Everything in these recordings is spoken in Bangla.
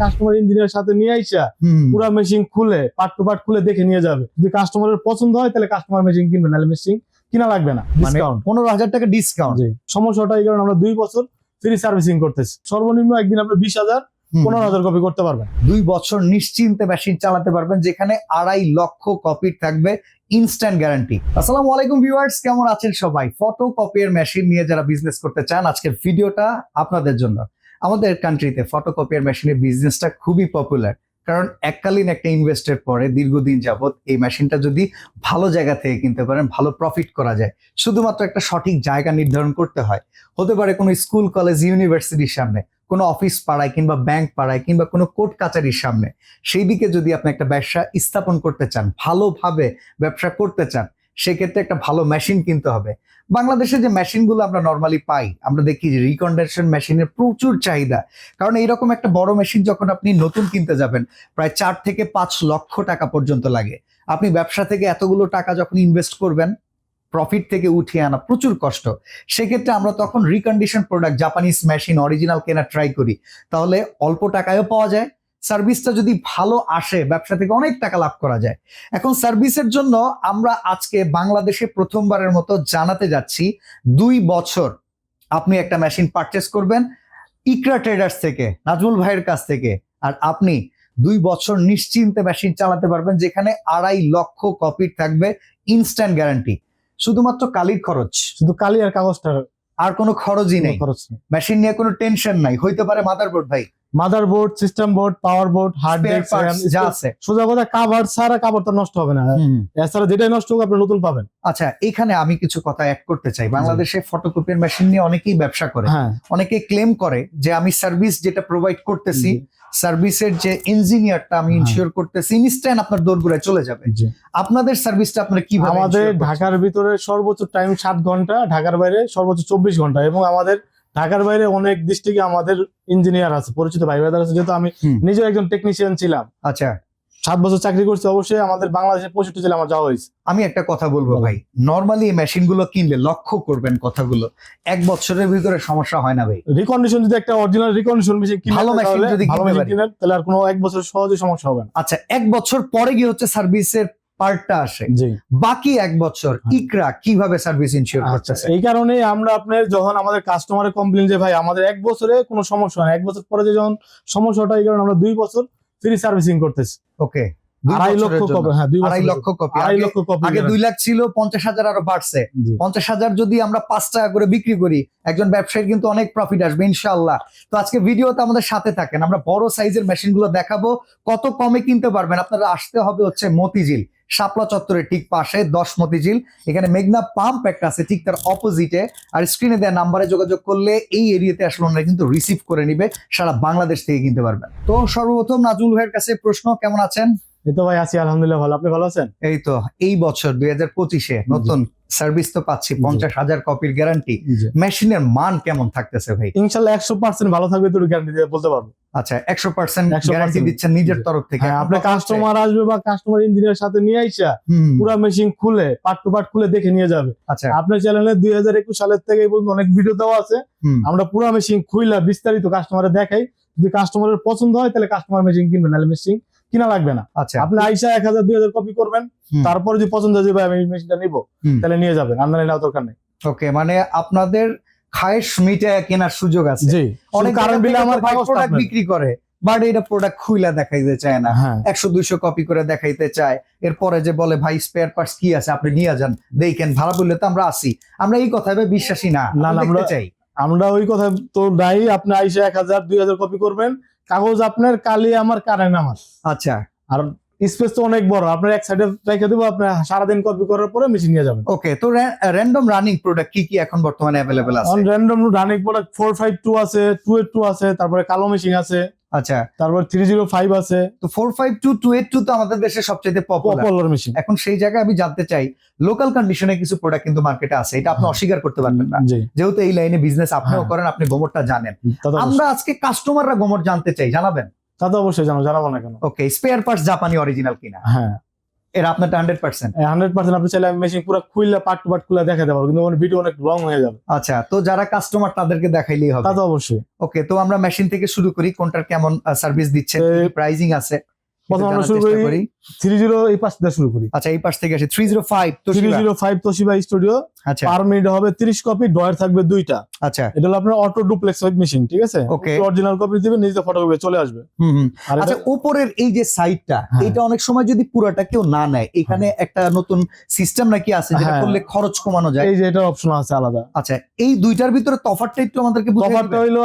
কাস্টমার ইঞ্জিনিয়ার সাথে নিয়ে আইসা পুরা মেশিন খুলে পার্ট টু পার্ট খুলে দেখে নিয়ে যাবে। যদি কাস্টমারের পছন্দ হয় তাহলে কাস্টমার মেশিন কিনবে নাহলে মেশিন কিনা লাগবে না। মানে ডিসকাউন্ট পনেরো হাজার টাকা ডিসকাউন্ট সমস্যাটা এই কারণে আমরা দুই বছর ফ্রি সার্ভিসিং করতেছি। সর্বনিম্ন একদিন আপনি বিশ হাজার পনেরো হাজার কপি করতে পারবেন। দুই বছর নিশ্চিন্তে মেশিন চালাতে পারবেন যেখানে আড়াই লক্ষ কপি থাকবে ইনস্ট্যান্ট গ্যারান্টি আসসালামু আলাইকুম ভিউয়ার্স কেমন আছেন সবাই? ফটো কপির মেশিন নিয়ে যারা বিজনেস করতে চান আজকের ভিডিওটা আপনাদের জন্য। আমাদের কান্ট্রিতে ফটো কপিয়ার মেশিনের বিজনেসটা খুবই পপুলার কারণ এককালীন একটা ইনভেস্টের পরে দীর্ঘদিন যাবৎ এই মেশিনটা যদি ভালো জায়গা থেকে কিনতে পারেন, ভালো প্রফিট করা যায়। শুধুমাত্র একটা সঠিক জায়গা নির্ধারণ করতে হয়। হতে পারে কোনো স্কুল কলেজ ইউনিভার্সিটির সামনে, কোনো অফিস পাড়ায় কিংবা ব্যাংক পাড়ায় কিংবা কোনো কোর্ট কাচারির সামনে। সেই দিকে যদি আপনি একটা ব্যবসা স্থাপন করতে চান, ভালোভাবে ব্যবসা করতে চান সেক্ষেত্রে একটা ভালো মেশিন কিনতে হবে। বাংলাদেশে যে মেশিনগুলো আমরা নর্মালি পাই, আমরা দেখি যে রিকন্ডেনশন মেশিনের প্রচুর চাহিদা। কারণ এইরকম একটা বড় মেশিন যখন আপনি নতুন কিনতে যাবেন, প্রায় চার থেকে পাঁচ লক্ষ টাকা পর্যন্ত লাগে। আপনি ব্যবসা থেকে এতগুলো টাকা যখন ইনভেস্ট করবেন প্রফিট থেকে উঠিয়ে আনা প্রচুর কষ্ট। সেক্ষেত্রে আমরা তখন recondition product Japanese machine original কেনা ট্রাই করি। তাহলে অল্প টাকায়ও পাওয়া যায় সার্ভিসটা যদি ভালো আসে ব্যবসা থেকে অনেক টাকা লাভ করা যায়। এখন সার্ভিসের জন্য আমরা আজকে বাংলাদেশে প্রথমবারের মতো জানাতে যাচ্ছি দুই বছর আপনি একটা মেশিন পারচেস করবেন ইকরা ট্রেডার্স থেকে নাজমুল ভাইয়ের কাছ থেকে। আর আপনি দুই বছর নিশ্চিন্তে মেশিন চালাতে পারবেন যেখানে আড়াই লক্ষ কপির থাকবে ইনস্ট্যান্ট গ্যারান্টি শুধুমাত্র কালির খরচ। শুধু কালি আর কাগজটা আর কোনো খরচই নেই। খরচ নেই। মেশিন নিয়ে কোনো টেনশন নাই। হইতে পারে মাদারবোর্ড ভাই। Motherboard system board power board hard disk যা আছে। সোজা কথা কাভার ছাড়া কাভার তো নষ্ট হবে না। এছাড়া যেটাই নষ্ট হোক আপনি নতুন পাবেন। আচ্ছা এখানে আমি কিছু কথা অ্যাড করতে চাই। বাংলাদেশে ফটোকপির মেশিন নিয়ে অনেকেই ব্যবসা করে। হ্যাঁ। অনেকে ক্লেম করে যে আমি সার্ভিস যেটা প্রোভাইড করতেছি সার্ভিসের যে ইঞ্জিনিয়ারটা আমি হ্যাঁ। ইনশিওর করতেছি ইনস্ট্যান্ট আপনার দৌড়গুড়ায় চলে যাবে। আপনাদের সার্ভিসটা আপনারা কীভাবে আমাদের ঢাকার ভিতরে সর্বোচ্চ টাইম সাত ঘণ্টা ঢাকার বাইরে সর্বোচ্চ চব্বিশ ঘণ্টা এবং আমাদের ঢাকার বাইরে অনেক ডিস্ট্রিক্টে আমাদের ইঞ্জিনিয়ার আছে পরিচিত ভাই ভাইদার আছে যেহেতু আমি। নিজেও একজন টেকনিশিয়ান ছিলাম। আচ্ছা। সাত বছর চাকরি করছি অবশ্যই আমাদের বাংলাদেশে পঁয়ষট্টি জেলা আমার যাওয়া হয়েছে। আমি একটা কথা বলব ভাই নর্মালি এই মেশিনগুলো কিনলে লক্ষ্য করবেন কথাগুলো এক বছরের ভিতরে সমস্যা হয় না ভাই। রিকন্ডিশন যদি একটা অরিজিনাল রিকন্ডিশন মেশিন কিনে ভালো যদি মেশিন পারি। কিনেন তাহলে আর কোনো এক বছর সহজে সমস্যা হবে না। আচ্ছা এক বছর পরে গিয়ে হচ্ছে সার্ভিসের পার্টটা আসে। বাকি এক বছর হ্যাঁ। ইকরা কীভাবে সার্ভিস ইনশিওর আচ্ছা করতেছে এই কারণে আমরা আপনার যখন আমাদের কাস্টমারের কমপ্লেন যে ভাই আমাদের এক বছরে কোনো সমস্যা হয় না এক বছর পরে যে যখন সমস্যাটা এই কারণে আমরা দুই বছর ফ্রি সার্ভিসিং করতেছি। ওকে আড়াই লক্ষ কপি হ্যাঁ আড়াই লক্ষ কপি। আড়াই লক্ষ কপি আগে দুই লাখ ছিল পঞ্চাশ হাজার আরও বাড়ছে। পঞ্চাশ হাজার যদি আমরা পাঁচ টাকা করে বিক্রি করি একজন ব্যবসায়ীর কিন্তু অনেক প্রফিট আসবে ইনশাল্লাহ তো আজকে ভিডিওতে আমাদের সাথে থাকেন আমরা বড় সাইজের মেশিনগুলো দেখাবো কত কমে কিনতে পারবেন। আপনারা আসতে হবে হচ্ছে মতিঝিল শাপলা চত্বরের ঠিক পাশে দশ মতিঝিল। এখানে মেঘনা পাম্প একটা আছে ঠিক তার অপোজিটে আর স্ক্রিনে দেওয়া নাম্বারে যোগাযোগ করলে এই এরিয়াতে আসলে ওনারা কিন্তু রিসিভ করে নিবে সারা বাংলাদেশ থেকে কিনতে পারবেন। তো সর্বপ্রথম নাজুল ভাইয়ের কাছে প্রশ্ন কেমন আছেন? এই তো ভাই আছি আলহামদুলিল্লাহ ভালো। আপনি ভালো আছেন? এই তো এই বছর দুই হাজার পঁচিশে নতুন সার্ভিস তো পাচ্ছি পঞ্চাশ হাজার কপির গ্যারান্টি। মেশিনের মান কেমন থাকতেছে ভাই? ইনশাল্লাহ একশো পার্সেন্ট ভালো থাকবে তো গ্যারান্টি দিয়ে বলতে পারব। আচ্ছা একশো পার্সেন্ট গ্যারান্টি দিচ্ছেন নিজের তরফ থেকে। হ্যাঁ আপনার কাস্টমার আসবে বা কাস্টমার ইঞ্জিনিয়ার সাথে নিয়ে আইসা পুরা মেশিন খুলে পার্ট টু পার্ট খুলে দেখে নিয়ে যাবে। আচ্ছা। আপনার চ্যানেলে দুই হাজার একুশ সালের থেকে এই পর্যন্ত অনেক ভিডিও দেওয়া আছে। আমরা পুরা মেশিন খুইলা বিস্তারিত কাস্টমারে দেখাই। যদি কাস্টমারের পছন্দ হয় তাহলে কাস্টমার মেশিন কিনবে নাহলে মেশিন কিনা লাগবে না। আচ্ছা। আপনি আইসা এক হাজার দুই হাজার কপি করবেন তারপরে যদি পছন্দ হয় যে ভাই আমি মেশিনটা নিবো তাহলে নিয়ে যাবেন আপনার নেওয়া দরকার নেই। ওকে মানে আপনাদের খায়েশ মিটায় কেনার সুযোগ আছে। অনেক কারণ বিলে আমার প্রোডাক্ট বিক্রি করে বাট এটা প্রোডাক্ট খুইলা দেখাইতে চায় না। হ্যাঁ। একশো দুইশো কপি করে দেখাইতে চায়। এরপরে যে বলে ভাই স্পেয়ার পার্টস কি আছে আপনি নিয়ে যান দেখেন ভাড়া বললে তো আমরা আসি। আমরা এই কথা বিশ্বাসী না না, আমরা আমরা- চাই। আমরা ওই কথা তো নাই আপনি আইসা এক হাজার দুই হাজার কপি করবেন কাগজ আপনার কালি আমার কারেন্ট আমার। আচ্ছা। আর স্পেস তো অনেক বড়। আপনার এক সাইডে রেখে দেবো আপনার সারাদিন কপি করার পরে মেশিন নিয়ে যাবেন। ওকে তো র্যান্ডম রানিং প্রোডাক্ট কি কি এখন বর্তমানে অ্যাভেলেবেল আছে? On random running product four five two আছে টু এইট টু আছে তারপরে কালো মেশিন আছে। আচ্ছা। তারপর থ্রি জিরো ফাইভ আছে। তো four five two two eight two তো আমাদের দেশে সবচেয়ে পপুলার মেশিন এখন সেই জায়গায় আমি জানতে চাই লোকাল কন্ডিশনে কিছু প্রোডাক্ট কিন্তু মার্কেটে আছে এটা আপনি। অস্বীকার করতে পারবেন না। যেহেতু এই লাইনে বিজনেস আপনিও হ্যাঁ। করেন আপনি গোমরটা জানেন। আমরা আজকে কাস্টমাররা গোমর জানতে চাই জানাবেন? তা তো অবশ্যই জানো জানাব না কেন? ওকে স্পেয়ার পার্টস জাপানি অরিজিনাল কিনা। হ্যাঁ। এর আপনারটা হান্ড্রেড পার্সেন্ট হান্ড্রেড পার্সেন্ট আপনি চাইলে মেশিন পুরো খুললে পার্ট টু পার্ট খুলে দেখাতে পারব কিন্তু ভিডিও অনেক লং হয়ে যাবে। আচ্ছা তো যারা কাস্টমার তাদেরকে দেখাইলেই হবে। তা তো অবশ্যই। ওকে তো আমরা মেশিন থেকে শুরু করি কোনটার কেমন সার্ভিস দিচ্ছে প্রাইজিং আছে? প্রথম একটু আমরা জানার শুরু করি। থ্রি জিরো এই পাশ থেকে শুরু করি। আচ্ছা এই পাশ থেকে আসি। Three zero five three zero five Toshiba studio আচ্ছা। পার মিনিট হবে তিরিশ কপি ডয়ার থাকবে দুইটা। আচ্ছা। এটা হলো আপনার অটো ডুপ্লেক্স মেশিন ঠিক আছে? Okay. অরিজিনাল কপি দিবেন নিজে ফটোকপি চলে আসবে। আর আচ্ছা উপরের এই যে সাইডটা হ্যাঁ। এটা অনেক সময় যদি পুরোটা কেউ না নেয় এখানে একটা নতুন সিস্টেম নাকি আছে যেটা হ্যাঁ। করলে খরচ কমানো যায়? এই যে এটা অপশন আছে আলাদা। আচ্ছা এই দুইটার ভিতরে তফাৎটা একটু আমাদেরকে?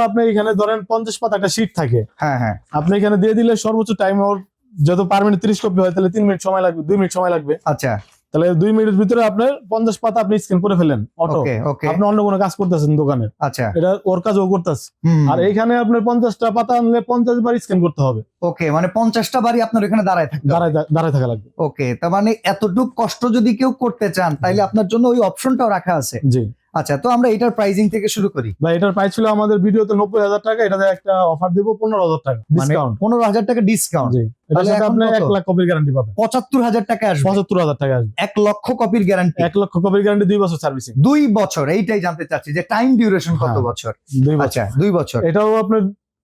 আপনি এখানে ধরেন পঞ্চাশ পাতা একটা শীট থাকে। হ্যাঁ হ্যাঁ। আপনি এখানে দিয়ে দিলে সর্বোচ্চ টাইম যত পার মিনিট তিরিশ কপি হয় তাহলে তিন মিনিট সময় লাগবে দুই মিনিট সময় লাগবে। আচ্ছা। তাহলে দুই মিনিটের ভিতরে আপনার পঞ্চাশ পাতা আপনি স্ক্যান করে ফেলেন অটো আপনি অন্য কোনো কাজ করতেছেন দোকানে। আচ্ছা। এটা ওর কাজ ও করতেছে আর এখানে আপনার পঞ্চাশটা পাতা আনলে পঞ্চাশ বার স্ক্যান করতে হবে। ওকে মানে পঞ্চাশটা বাড়ি আপনার এখানে দাঁড়ায় দাঁড়ায় থাকা লাগবে। ওকে তার মানে এতটুকু কষ্ট যদি কেউ করতে চান তাইলে আপনার জন্য ওই অপশনটাও রাখা আছে। জি। আচ্ছা তো আমরা এটার প্রাইজিং থেকে শুরু করি। বা এটার প্রাইস ছিল আমাদের ভিডিওতে নব্বই হাজার টাকা এটাতে একটা অফার দিব পনেরো হাজার টাকা মানে ডিসকাউন্ট পনেরো হাজার টাকা ডিসকাউন্ট আপনি? এক লাখ কপির গ্যারান্টি পাবেন। পঁচাত্তর হাজার টাকা আসবে। পঁচাত্তর হাজার টাকা আসবে। এক লক্ষ কপির গ্যারান্টি এক লক্ষ কপির গ্যারান্টি দুই বছর সার্ভিসিং দুই বছর এইটাই জানতে চাচ্ছি যে টাইম ডিউরেশন কত হ্যাঁ। বছর? দুই বছর। আচ্ছা দুই বছর। এটাও আপনার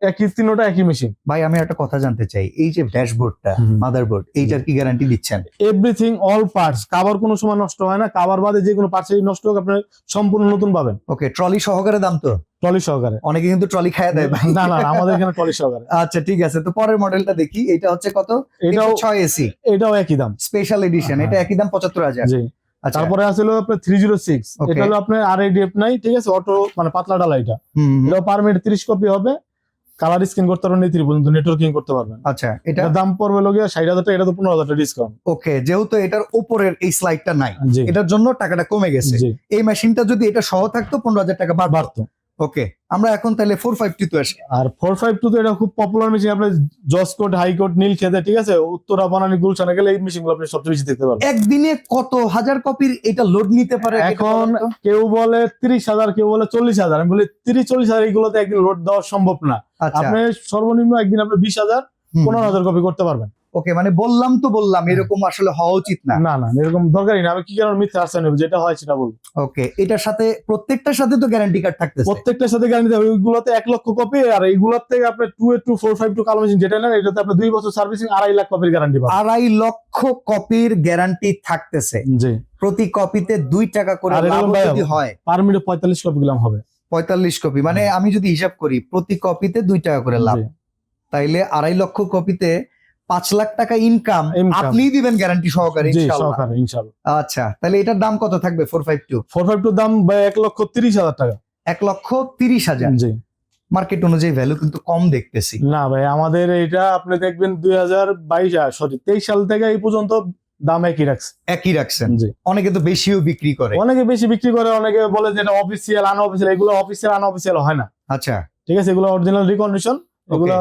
একই তিনোটা একই মেশিন ভাই আমি একটা কথা জানতে চাই। এই যে ড্যাশবোর্ডটা। মাদারবোর্ড এইটার কি গ্যারান্টি দিচ্ছেন? এভরিথিং অল পার্টস কাবার কোনো সময় নষ্ট হয় না কাবার বাদে যে কোনো পার্টস নষ্ট হোক আপনার সম্পূর্ণ নতুন পাবেন। ওকে ট্রলি সহকারে দাম তো? ট্রলি সহকারে। অনেকে কিন্তু ট্রলি খায় দেয় ভাই। না না আমাদের এখানে ট্রলি সহকারে। আচ্ছা ঠিক আছে। তো পরের মডেলটা দেখি। এটা হচ্ছে কত? এটাও ছয় এসি এটাও একই দাম। Special edition. এটা একই দাম পঁচাত্তর হাজার। জি। আচ্ছা। তারপরে আসলে আপনার থ্রি জিরো সিক্স এটা হলো আপনার আর নাই ঠিক আছে? অটো মানে পাতলা ডালা এটা। এটাও পার মিনিট তিরিশ কপি হবে। কালার স্ক্যান করতে পারবেন এই পর্যন্ত নেটওয়ার্কিং করতে পারবেন। আচ্ছা এটা দাম পড়বে লোকে ষাট হাজার টাকা এটা তো পনেরো হাজার টাকা ডিসকাউন্ট ওকে যেহেতু এটার উপরের এই স্লাইডটা নাই এটার জন্য টাকাটা কমে গেছে। এই মেশিনটা যদি এটা সহ থাকতো পনেরো হাজার টাকা বাড়তো। ওকে আমরা এখন তাহলে ফোর ফাইভ টু আসি। আর ফোর ফাইভ টু তো এটা খুব পপুলার মেশিন আপনার জসকোট হাইকোর্ট নীল খেতে ঠিক আছে? উত্তরা বনানী গুলশানে গেলে এই মেশিনগুলো আপনি সবচেয়ে বেশি দেখতে পারবেন। একদিনে কত হাজার কপির এটা লোড নিতে পারে এখন কেউ বলে তিরিশ হাজার কেউ বলে চল্লিশ হাজার। আমি বলি তিরিশ চল্লিশ হাজার এগুলোতে একদিন লোড দেওয়া সম্ভব না। আচ্ছা। আপনি সর্বনিম্ন একদিন আপনি বিশ হাজার। পনেরো হাজার কপি করতে পারবেন। ওকে মানে বললাম তো বললাম এরকম আসলে হওয়া উচিত না। না না এরকম দরকারই না। আমি কি কারণ মিথ্যা আসছে নেব যেটা হয় সেটা বলব। ওকে এটার সাথে প্রত্যেকটার সাথে তো গ্যারান্টি কার্ড থাকতেছে। প্রত্যেকটার সাথে গ্যারান্টি দেবে ওইগুলোতে এক লক্ষ কপি আর এইগুলোর থেকে আপনি two eight two four five two কালো মেশিন যেটা নেন এটাতে আপনি দুই বছর সার্ভিসিং আড়াই লাখ কপির গ্যারান্টি পাবেন। আড়াই লক্ষ কপির গ্যারান্টি থাকতেছে। জি। প্রতি কপিতে দুই টাকা করে লাভ যদি হয়। পার মিনিটে পঁয়তাল্লিশ কপি গেলাম হবে। পঁয়তাল্লিশ কপি মানে আমি যদি হিসাব করি প্রতি কপিতে দুই টাকা করে লাভ। তাইলে আড়াই লক্ষ কপিতে পাঁচ লাখ টাকা ইনকাম। আপনিই দিবেন গ্যারান্টি সহকারে ইনশাআল্লাহ। ইনশাল্লাহ। আচ্ছা তাহলে এটার দাম কত থাকবে four five two four five two দাম এক লক্ষ তিরিশ হাজার টাকা। এক লক্ষ তিরিশ হাজার? জি। মার্কেট অনুযায়ী ভ্যালু কিন্তু কম দেখতেছি। না ভাই আমাদের এটা আপনি দেখবেন দুই হাজার বাইশ সরি তেইশ সাল থেকে এই পর্যন্ত দাম একই রাখছে। একই রাখছেন। জি। অনেকে তো বেশিও বিক্রি করে। অনেকে বেশি বিক্রি করে অনেকে বলে যে এটা অফিসিয়াল আনঅফিসিয়াল এগুলো অফিসিয়াল আনঅফিসিয়াল হয় না। আচ্ছা। ঠিক আছে এগুলো অরিজিনাল রিকন্ডিশন এগুলো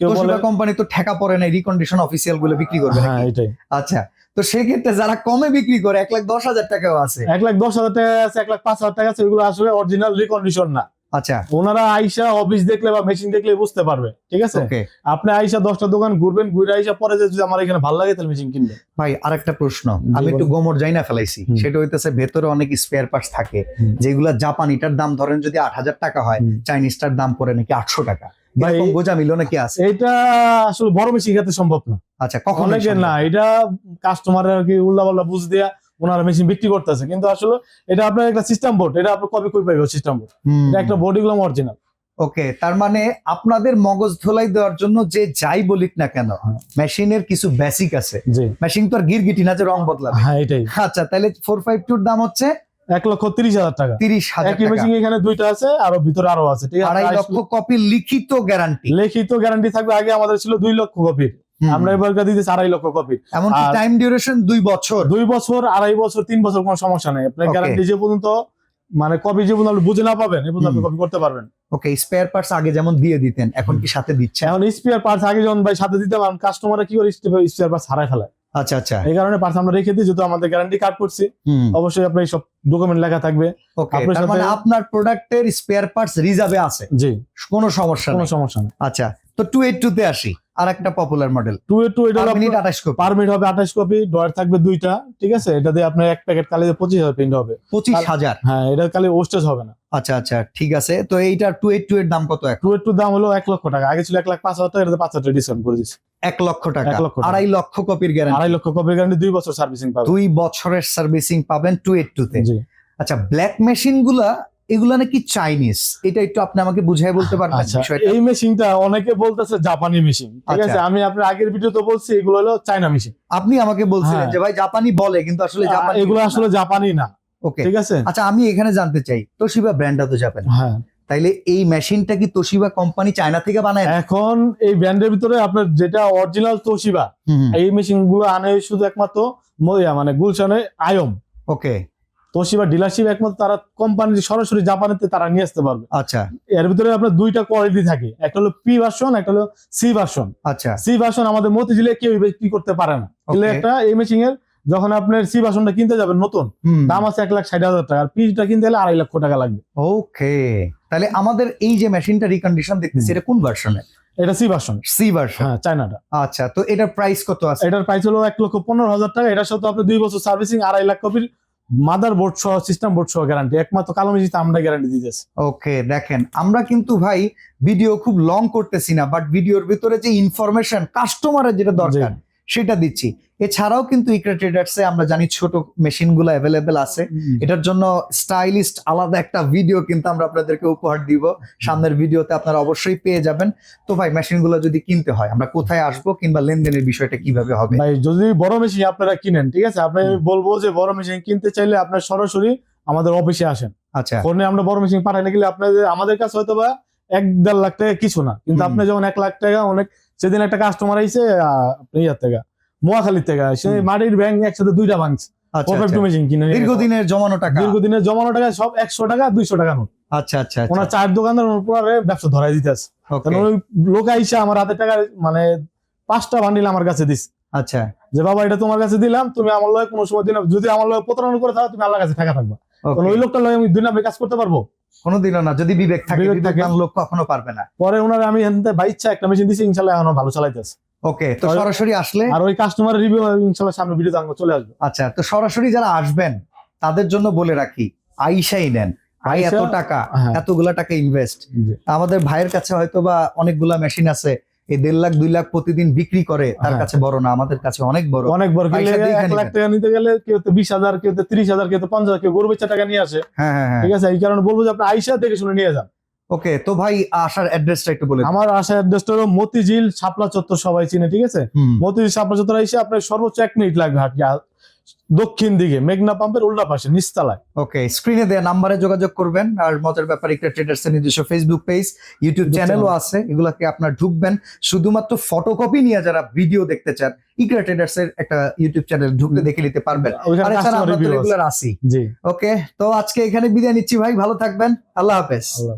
কেউ কোম্পানি তো ঠেকা পড়ে না রিকন্ডিশন অফিসিয়ালগুলো বিক্রি করবে হ্যাঁ এটাই। আচ্ছা তো সেক্ষেত্রে যারা কমে বিক্রি করে এক লাখ দশ হাজার টাকাও আছে। এক লাখ দশ হাজার টাকা আছে এক লাখ পাঁচ হাজার টাকা আছে এগুলো আসলে অরিজিনাল রিকন্ডিশন না। আচ্ছা। ওনারা আইসা অফিস দেখলে বা মেশিন দেখলে বুঝতে পারবে ঠিক আছে? আপনি আইসা দশটা দোকান ঘুরবেন ঘুরে আইসা পরে যে যদি আমার এখানে ভালো লাগে তাহলে মেশিন কিনবেন। ভাই আরেকটা প্রশ্ন। আমি একটু। গোমর যাই না ফেলাইছি সেটা হইতেছে ভেতরে অনেক স্পেয়ার পার্টস থাকে। যেগুলা জাপানিটার দাম ধরেন যদি আট হাজার টাকা হয়। চাইনিজটার দাম পড়ে নাকি আটশো টাকা। বোঝা মিলো নাকি আছে? এটা আসলে বড় মেশিন খেতে সম্ভব না। আচ্ছা কখন না এটা কাস্টমারের আর কি উল্লা পাল্লা বুঝ দিয়া ওনারা মেশিন বিক্রি করতেছে। কিন্তু আসলে এটা আপনার একটা সিস্টেম বোর্ড এটা কবে কই পাইবে সিস্টেম বোর্ড এটা একটা অরিজিনাল ওকে তার মানে আপনাদের মগজ ধোলাই দেওয়ার জন্য যে যাই বলিক না কেন হ্যাঁ। মেশিনের কিছু বেসিক আছে। মেশিন তো আর গিরগিটি না যে রং বদলাবে। হ্যাঁ এটাই। আচ্ছা তাহলে ফোর ফাইভ টুর দাম হচ্ছে এক লক্ষ তিরিশ হাজার টাকা। তিরিশ হাজার মেশিন এখানে দুইটা আছে আরও ভিতরে আরও আছে ঠিক আড়াই লক্ষ কপি লিখিত গ্যারান্টি লিখিত গ্যারান্টি থাকবে আগে আমাদের ছিল দুই লক্ষ কপির আমরা এবার দিতেছি আড়াই লক্ষ কপি এমনকি টাইম ডিউরেশন দুই বছর। দুই বছর আড়াই বছর তিন বছর কোনো সমস্যা নেই। আপনার গ্যারান্টি যে পর্যন্ত মানে কপি যে পর্যন্ত বুঝে না পাবেন এই পর্যন্ত আপনি কপি করতে পারবেন। ওকে স্পেয়ার পার্টস আগে যেমন দিয়ে দিতেন এখন কি সাথে দিচ্ছে এখন স্পেয়ার পার্টস আগে যেমন ভাই সাথে দিতে পারেন কাস্টমাররা কি করে স্পেয়ার পার্টস হারায় ফেলায়? আচ্ছা আচ্ছা। এই কারণে পার্স আমরা রেখে দিই যেহেতু আমাদের গ্যারান্টি কার্ড করছি। অবশ্যই আপনার সব ডকুমেন্ট লেখা থাকবে। আপনার প্রোডাক্টের স্পেয়ার পার্টস রিজার্ভে আছে? জি। কোনো সমস্যা কোনো সমস্যা নেই। আচ্ছা তো টু এইট টু তে আসি আর একটা popular model two eight two এটা মিনিট আঠাশ কপি পার মিনিট হবে আঠাশ কপি ডয়ার থাকবে দুইটা ঠিক আছে? এটা দিয়ে আপনার এক প্যাকেট কালি পঁচিশ হাজার প্রিন্ট হবে। পঁচিশ হাজার? হ্যাঁ এটা কালি ওস্টেজ হবে না। আচ্ছা আচ্ছা ঠিক আছে। তো এইটার টু এইট টু এর দাম কত টু এইট টু দাম হলো এক লক্ষ টাকা। আগে ছিল এক লাখ পাঁচ হাজার টাকা এটাতে পাঁচ হাজার ডিসকাউন্ট করে দিচ্ছি এক লক্ষ টাকা। আড়াই লক্ষ কপির গ্যারান্টি আড়াই লক্ষ কপির গ্যারান্টি দুই বছর সার্ভিসিং পাবে দুই বছরের সার্ভিসিং পাবেন টু এইট টু তে আচ্ছা ব্ল্যাক মেশিনগুলা এগুলা নাকি চাইনিজ এটা একটু আপনি আমাকে বুঝাই বলতে পারবেন আচ্ছা বিষয়টা? এই মেশিনটা অনেকে বলতেছে জাপানি মেশিন ঠিক আচ্ছা। আছে আমি আপনার আগের ভিডিও তো বলছি এগুলো হলো চায়না মেশিন আপনি আমাকে বলছিলেন হ্যাঁ। যে ভাই জাপানি বলে কিন্তু আসলে জাপানি এগুলো আসলে জাপানি না ওকে ঠিক আছে? আচ্ছা আমি এখানে জানতে চাই তোশিবা ব্র্যান্ডটা তো জাপানি হ্যাঁ। তাইলে এই মেশিনটা কি তোশিবা কোম্পানি চায়না থেকে বানায়? এখন এই ব্র্যান্ডের ভিতরে আপনার যেটা অরিজিনাল তোশিবা এই মেশিনগুলো আনে শুধু একমাত্র মানে গুলশানে আয়ম। ওকে তোশিবা ডিলারশিপ একমাত্র তারা কোম্পানি সরাসরি জাপানেতে তারা নিয়ে আসতে পারবে। আচ্ছা। এর ভিতরে আপনার দুইটা কোয়ালিটি থাকে। একটা হলো পি ভার্সন একটা হলো সি ভার্সন আচ্ছা। সি ভার্সন আমাদের মতিঝিলে কেউ বিক্রি করতে পারে না। তাহলে একটা এই মেশিন এর যখন আপনার সি ভার্সনটা কিনতে যাবেন নতুন দাম আছে এক লাখ ষাট হাজার টাকা। আর পিটা কিনতে গেলে আড়াই লক্ষ টাকা লাগবে। ওকে তাহলে আমাদের এই যে মেশিনটা রিকন্ডিশন দেখতেছি এটা কোন ভার্সনের এটা সি ভার্সন সি ভার্সন হ্যাঁ চায়নাটা আচ্ছা তো এটার প্রাইস কত আছে? এটার প্রাইস হলো এক লক্ষ পনেরো হাজার টাকা। এটার সাথে আপনি দুই বছর সার্ভিসিং আড়াই লাখ কপির মাদার বোর্ড সহ সিস্টেম বোর্ড সহ গ্যারান্টি একমাত্র কালো মেজিতে আমরা গ্যারান্টি দিতেছি। ওকে দেখেন আমরা কিন্তু ভাই ভিডিও খুব লং করতেছি না বাট ভিডিওর ভিতরে যে ইনফরমেশন কাস্টমারের যেটা দরকার সেটা দিচ্ছি। এছাড়াও কিন্তু ইকরা ট্রেডার্সে আমরা জানি ছোট মেশিনগুলো অ্যাভেলেবেল আছে এটার জন্য স্টাইলিস্ট আলাদা একটা ভিডিও কিন্তু আমরা আপনাদেরকে উপহার দিব। সামনের ভিডিওতে আপনারা অবশ্যই পেয়ে যাবেন। তো ভাই মেশিনগুলো যদি কিনতে হয় আমরা কোথায় আসব কিংবা লেনদেনের বিষয়টা কীভাবে হবে? ভাই যদি বড় মেশিন আপনারা কিনেন ঠিক আছে? আপনি বলব যে বড় মেশিন কিনতে চাইলে আপনার সরাসরি আমাদের অফিসে আসেন। আচ্ছা। ফোনে আমরা বড় মেশিন পাঠাই না গেলে আপনাদের আমাদের কাছে হয়তো বা এক দেড় লাখ টাকা কিছু না। কিন্তু আপনি যখন এক লাখ টাকা অনেক সেদিন একটা কাস্টমার আইছে আপনি ইয়ার থেকে মোয়াখালীর থেকে সে মাটির ব্যাংক একসাথে দুইটা ভাঙছে আচ্ছা আচ্ছা। দীর্ঘদিনের জমানো টাকা। দীর্ঘদিনের জমানো টাকা সব একশো টাকা দুইশো টাকা নোট। আচ্ছা ওনার চার দোকানদার ওনার ব্যবসা ধরাই দিতে আছে। Okay, কারণ ওই লোক আইসা আমার হাতে টাকা মানে পাঁচটা বান্ডিল আমার কাছে দিস আচ্ছা। যে বাবা এটা তোমার কাছে দিলাম তুমি আমার লয় কোনো সময় দিলাম যদি আমার লয় প্রতারণা করে থাকো তুমি আল্লাহর কাছে টাকা থাকবা। ওই লোকটা লয় আমি দুই নাম্বার কাজ করতে পারব? কোনোদিনও না। যদি বিবেক থাকে বিবেকবান লোক কখনো পারবে না। পরে ওনার আমি ভাই ইচ্ছা একটা মেশিন দিছি ইনশাআল্লাহ এখনও ভালো চালাইতেছে। ওকে তো সরাসরি আসলে? আর ওই কাস্টমারের রিভিউ ইনশাআল্লাহ সামনে ভিডিও দাঙ্গ চলে আসবে। আচ্ছা তো সরাসরি যারা আসবেন তাদের জন্য বলে রাখি আইসাই নেন। ভাই এত টাকা হ্যাঁ। এতগুলা টাকা ইনভেস্ট আমাদের ভাইয়ের কাছে হয়তো বা অনেকগুলা মেশিন আছে এই দেড় লাখ দুই লাখ প্রতিদিন বিক্রি করে তার হ্যাঁ। কাছে বড় না আমাদের কাছে অনেক বড়। অনেক বড়। এক লাখ টাকা নিতে গেলে কেউ তো বিশ হাজার কেউ তো ত্রিশ হাজার কেউ তো পঞ্চাশ হাজার কেউ গরু বেচা টাকা নিয়ে আসে। হ্যাঁ হ্যাঁ হ্যাঁ। ঠিক আছে? এই কারণে বলব যে আপনি আইসা দেখে শুনে নিয়ে যান। ওকে তো ভাই আসার অ্যাড্রেসটা একটু বলে আমার আসার অ্যাড্রেসটা হলো মতিঝিল শাপলা চত্বর সবাই চিনে ঠিক আছে? মতিঝিল শাপলা চত্বর এসে আপনার সর্বোচ্চ এক মিনিট লাগবে হাঁটি আর দক্ষিণ দিকে মেঘনা পাম্পের উল্টা পাশে নিচতলায়। ওকে স্ক্রিনে দেওয়া নাম্বারে যোগাযোগ করবেন আর মতের ব্যাপারে একটা ট্রেডার্স এর নিজস্ব ফেসবুক পেজ ইউটিউব চ্যানেলও আছে এগুলাকে আপনার ঢুকবেন। শুধুমাত্র ফটোকপি নিয়ে যারা ভিডিও দেখতে চান ইকরা ট্রেডার্স এর একটা ইউটিউব চ্যানেল ঢুকলে দেখে নিতে পারবেন। আর এছাড়া আমরা রেগুলার আসি জি। ওকে তো আজকে এখানে বিদায় নিচ্ছি ভাই ভালো থাকবেন আল্লাহ হাফেজ। আল্লাহ